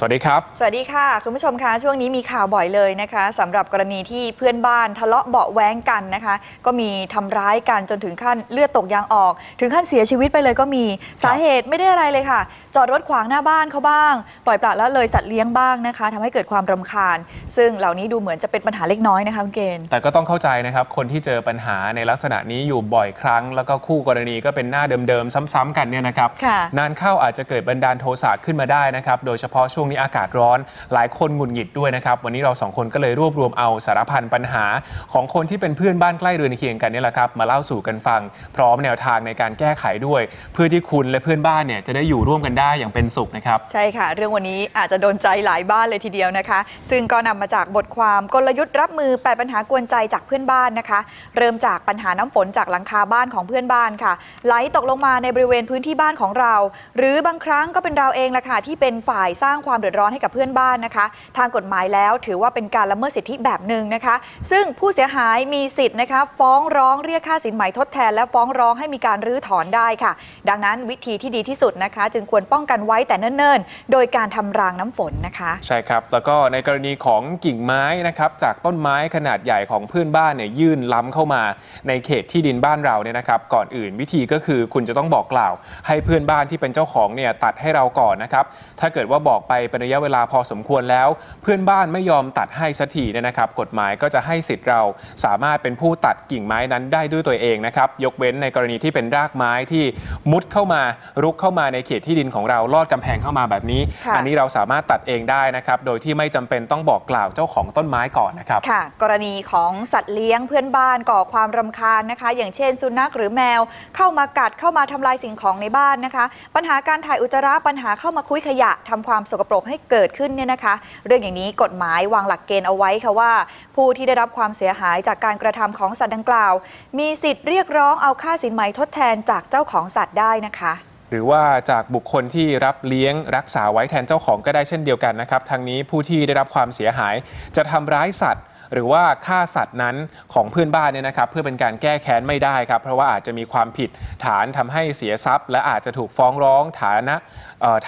สวัสดีครับ สวัสดีค่ะ คุณผู้ชมคะช่วงนี้มีข่าวบ่อยเลยนะคะสำหรับกรณีที่เพื่อนบ้านทะเลาะเบาะแว้งกันนะคะ ก็มีทำร้ายกันจนถึงขั้นเลือดตกยางออก ถึงขั้นเสียชีวิตไปเลยก็มีสาเหตุไม่ได้อะไรเลยค่ะ จอดรถขวางหน้าบ้านเขาบ้าง ปล่อยปละละเลยสัตว์เลี้ยงบ้างนะคะทำให้เกิดความรำคาญ ซึ่งเหล่านี้ดูเหมือนจะเป็นปัญหาเล็กน้อยนะคะคุณเกณฑ์แต่ก็ต้องเข้าใจนะครับคนที่เจอปัญหาในลักษณะนี้อยู่บ่อยครั้ง แล้วก็คู่กรณีก็เป็นหน้าเดิมๆซ้ำๆกันเนี่ยนะครับค่ะนานเข้าอาจจะเกิดบันดาลโทสะขึ้นมาได้นะครับโดยเฉพาะช่วงนี้อากาศร้อน หลายคนหงุดหงิดด้วยนะครับ วันนี้เราสองคนก็เลยรวบรวมเอาสารพันปัญหา ของคนที่เป็นเพื่อนบ้านใกล้เรือนเคียงกันนี่แหละครับ มาเล่าสู่กันฟัง พร้อมแนวทางในการแก้ไขด้วย เพื่อที่คุณและเพื่อนบ้านเนี่ยจะได้อยู่ร่วมกันได้อย่างเป็นสุขนะครับ ใช่ค่ะ เรื่องวันนี้อาจจะโดนใจหลายบ้านเลยทีเดียวนะคะ ซึ่งก็นำมาจากบทความกลยุทธ์รับมือ8ปัญหากวนใจจากเพื่อนบ้านนะคะ เริ่มจากปัญหาน้ำฝนจากหลังคาบ้านของเพื่อนบ้านค่ะ ไหลตกลงมาในบริเวณพื้นที่บ้านของเรา หรือบางครั้งก็เป็นเราเองแหละค่ะที่เป็นฝ่ายสร้างความเดือดร้อนให้กับเพื่อนบ้านนะคะ ทางกฎหมายแล้วถือว่าเป็นการละเมิดสิทธิแบบหนึ่งนะคะ ซึ่งผู้เสียหายมีสิทธิ์นะคะ ฟ้องร้องเรียกค่าสินไหมทดแทน และฟ้องร้องให้มีการรื้อถอนได้ค่ะ ดังนั้นวิธีที่ดีที่สุดนะคะ จึงควรป้องกันไว้แต่เนิ่นๆ โดยการทำรางน้ำฝนนะคะ ใช่ครับ แล้วก็ในกรณีของกิ่งไม้นะครับจากต้นไม้ขนาดใหญ่ของเพื่อนบ้านเนี่ยยื่นล้ำเข้ามาในเขตที่ดินบ้านเราเนี่ยนะครับก่อนอื่นวิธีก็คือคุณจะต้องบอกกล่าว ให้เพื่อนบ้านที่เป็นเจ้าของเนี่ยตัดให้เราก่อนนะครับถ้าเกิดว่าบอกไปเป็นระยะเวลาพอสมควรแล้ว เพื่อนบ้านไม่ยอมตัดให้สักทีเนี่ยนะครับ กฎหมายก็จะให้สิทธิ์เราสามารถเป็นผู้ตัดกิ่งไม้นั้นได้ด้วยตัวเองนะครับ ยกเว้นในกรณีที่เป็นรากไม้ที่มุดเข้ามารุกเข้ามาในเขตที่ดินของเราลอดกำแพงเข้ามาแบบนี้ค่ะอันนี้เราสามารถตัดเองได้นะครับ โดยที่ไม่จำเป็นต้องบอกกล่าวเจ้าของต้นไม้ก่อนนะครับค่ะ กรณีของสัตว์เลี้ยงเพื่อนบ้านก่อความรำคาญนะคะ อย่างเช่น สุนัขหรือแมวเข้ามากัดเข้ามาทำลายสิ่งของในบ้านนะคะ ปัญหาการถ่ายอุจจาระปัญหาเข้ามาคุยขยะทำความสกปรกให้เกิดขึ้นเนี่ยนะคะ เรื่องอย่างนี้กฎหมายวางหลักเกณฑ์เอาไว้ค่ะว่า ผู้ที่ได้รับความเสียหายจากการกระทำของสัตว์ดังกล่าว มีสิทธิ์เรียกร้องเอาค่าสินไหมทดแทนจากเจ้าของสัตว์ได้นะคะหรือว่าจากบุคคลที่รับเลี้ยงรักษาไว้แทนเจ้าของก็ได้เช่นเดียวกันนะครับทางนี้ผู้ที่ได้รับความเสียหายจะทำร้ายสัตว์ หรือว่าฆ่าสัตว์นั้นของเพื่อนบ้านเนี่ยนะครับเพื่อเป็นการแก้แค้นไม่ได้ครับ เพราะว่าอาจจะมีความผิดฐานทำให้เสียทรัพย์ และอาจจะถูกฟ้องร้องฐานะ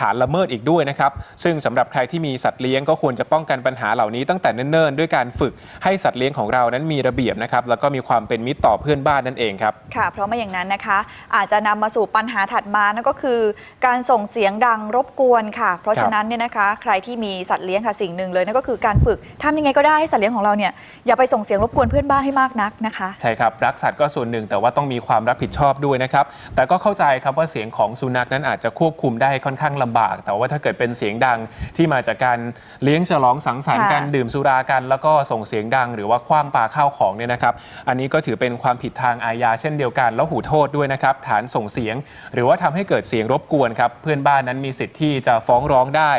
ฐานละเมิดอีกด้วยนะครับซึ่งสำหรับใครที่มีสัตว์เลี้ยงก็ควรจะป้องกันปัญหาเหล่านี้ตั้งแต่เนิ่นๆ ด้วยการฝึกให้สัตว์เลี้ยงของเรานั้นมีระเบียบนะครับแล้วก็มีความเป็นมิตรต่อเพื่อนบ้านนั่นเองครับค่ะ เพราะไม่อย่างนั้นนะคะ อาจจะนำมาสู่ปัญหาถัดมานั่นก็คือ การส่งเสียงดังรบกวนค่ะ เพราะฉะนั้นเนี่ยนะคะ ใครที่มีสัตว์เลี้ยงค่ะสิ่งหนึ่งเลยนั่นก็คือการฝึกทำยังไงก็ได้ให้สัตว์เลี้ยงของเราเนี่ยอย่าไปส่งเสียงรบกวนเพื่อนบ้านให้มากนักนะคะใช่ครับรักสัตว์ก็ส่วนหนึ่งแต่ว่าต้องมีความรับผิดชอบด้วยนะครับแต่ก็เข้าใจครับว่าเสียงของสุนัขนั้นอาจจะควบคุมได้ค่อนข้างลำบาก แต่ว่าถ้าเกิดเป็นเสียงดังที่มาจากการเลี้ยงฉลองสังสรรค์กันค่ะดื่มสุรากัน แล้วก็ส่งเสียงดัง หรือว่าคว้างปาข้าวของเนี่ยนะครับ อันนี้ก็ถือเป็นความผิดทางอาญาเช่นเดียวกัน แล้วหูโทษด้วยนะครับฐานส่งเสียง หรือว่าทำให้เกิดเสียงรบกวนครับเพื่อนบ้านนั้นมีสิทธิ์ที่จะฟ้องร้องได้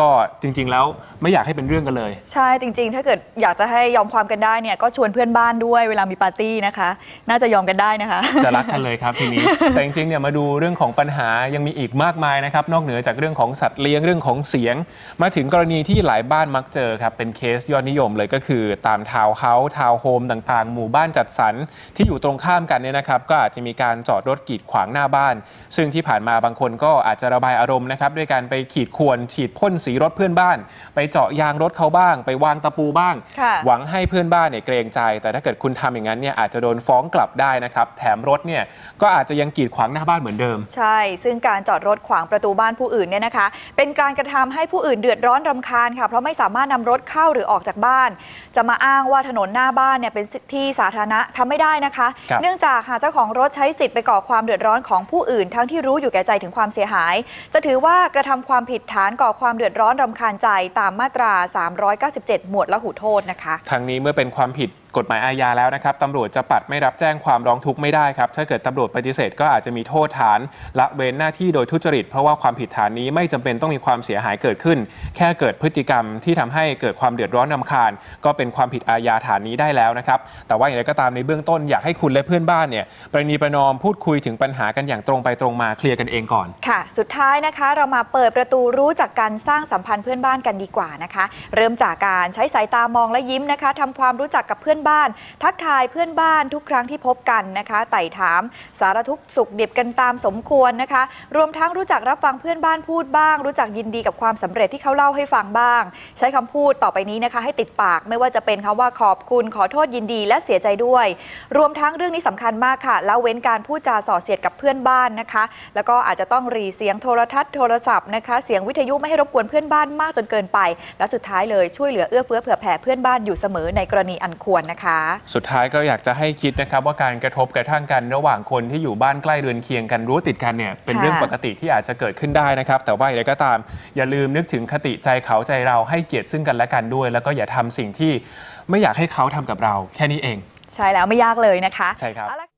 ก็จริง ๆ แล้วไม่อยากให้เป็นเรื่องกันเลย ใช่จริง ๆ ถ้าเกิดอยากจะให้ยอมความกันได้เนี่ยก็ชวนเพื่อนบ้านด้วยเวลามีปาร์ตี้นะคะ น่าจะยอมกันได้นะคะ จะรักกันเลยครับทีนี้ แต่จริงๆเนี่ยมาดูเรื่องของปัญหายังมีอีกมากมายนะครับ นอกเหนือจากเรื่องของสัตว์เลี้ยงเรื่องของเสียง มาถึงกรณีที่หลายบ้านมักเจอครับเป็นเคสยอดนิยมเลยก็คือ ตามทาวน์เฮาส์ทาวน์โฮมต่างๆ หมู่บ้านจัดสรรที่อยู่ตรงข้ามกันเนี่ยนะครับ ก็อาจจะมีการจอดรถกีดขวางหน้าบ้าน ซึ่งที่ผ่านมาบางคนก็อาจจะระบายอารมณ์นะครับด้วยการไปขีดข่วนฉีดพ่นสีรถเพื่อนบ้าน ไปเจาะยางรถเขาบ้าง ไปวางตะปูบ้าง ค่ะหวังให้เพื่อนบ้านเนี่ยเกรงใจ แต่ถ้าเกิดคุณทำอย่างนั้นเนี่ยอาจจะโดนฟ้องกลับได้นะครับ แถมรถเนี่ยก็อาจจะยังกีดขวางหน้าบ้านเหมือนเดิม ใช่ ซึ่งการจอดรถขวางประตูบ้านผู้อื่นเนี่ยนะคะ เป็นการกระทำให้ผู้อื่นเดือดร้อนรำคาญค่ะ เพราะไม่สามารถนำรถเข้าหรือออกจากบ้าน จะมาอ้างว่าถนนหน้าบ้านเนี่ยเป็นที่สาธารณะทำไม่ได้นะคะ ครับ เนื่องจากหากเจ้าของรถใช้สิทธิ์ไปก่อความเดือดร้อนของผู้อื่น ทั้งที่รู้อยู่แก่ใจถึงความเสียหาย จะถือว่ากระทำความผิดฐานก่อความเดือดร้อนรำคาญใจตามมาตรา 397 หมวดละหูโทษนะคะ ทางนี้เมื่อเป็นความผิด กฎหมายอาญาแล้วนะครับตำรวจจะปัดไม่รับแจ้งความร้องทุกข์ไม่ได้ครับถ้าเกิดตำรวจปฏิเสธก็อาจจะมีโทษฐานละเว้นหน้าที่โดยทุจริต เพราะว่าความผิดฐานนี้ไม่จำเป็นต้องมีความเสียหายเกิดขึ้น แค่เกิดพฤติกรรมที่ทำให้เกิดความเดือดร้อนรำคาญ ก็เป็นความผิดอาญาฐานนี้ได้แล้วนะครับแต่ว่าอย่างไรก็ตามในเบื้องต้นอยากให้คุณและเพื่อนบ้านเนี่ยประนีประนอมพูดคุยถึงปัญหากันอย่างตรงไปตรงมาเคลียร์กันเองก่อนค่ะ สุดท้ายนะคะ เรามาเปิดประตูรู้จักการสร้างสัมพันธ์เพื่อนบ้านกันดีกว่านะคะ เริ่มจากการใช้สายตามองและยิ้มนะคะทำความรู้จักกับเพื่อนบ้าน ทักทายเพื่อนบ้านทุกครั้งที่พบกันนะคะไต่ถาม สารทุกสุขดิบกันตามสมควรนะคะ รวมทั้งรู้จักรับฟังเพื่อนบ้านพูดบ้าง รู้จักยินดีกับความสำเร็จที่เขาเล่าให้ฟังบ้าง ใช้คำพูดต่อไปนี้นะคะ ให้ติดปากไม่ว่าจะเป็นคำว่าขอบคุณขอโทษยินดีและเสียใจด้วย รวมทั้งเรื่องนี้สำคัญมากค่ะละเว้นการพูดจาส่อเสียดกับเพื่อนบ้านนะคะ แล้วก็อาจจะต้องรีเสียงโทรทัศน์โทรศัพท์นะคะ เสียงวิทยุไม่ให้รบกวนเพื่อนบ้านมากจนเกินไป และสุดท้ายเลยช่วยเหลือเอื้อเฟื้อเผื่อแผ่เพื่อนบ้านอยู่เสมอในกรณีอันควรนะคะ สุดท้ายก็อยากจะให้คิดนะครับว่าการกระทบกระทั่งกันระหว่างคนที่อยู่บ้านใกล้เรือนเคียงกันรั้วติดกันเนี่ยเป็นค่ะเรื่องปกติที่อาจจะเกิดขึ้นได้นะครับ แต่ว่าอย่างไรก็ตาม อย่าลืมนึกถึงคติใจเขาใจเราให้เกียรติซึ่งกันและกันด้วย แล้วก็อย่าทำสิ่งที่ไม่อยากให้เขาทำกับเรา แค่นี้เอง ใช่แล้วไม่ยากเลยนะคะใช่ครับเอาละ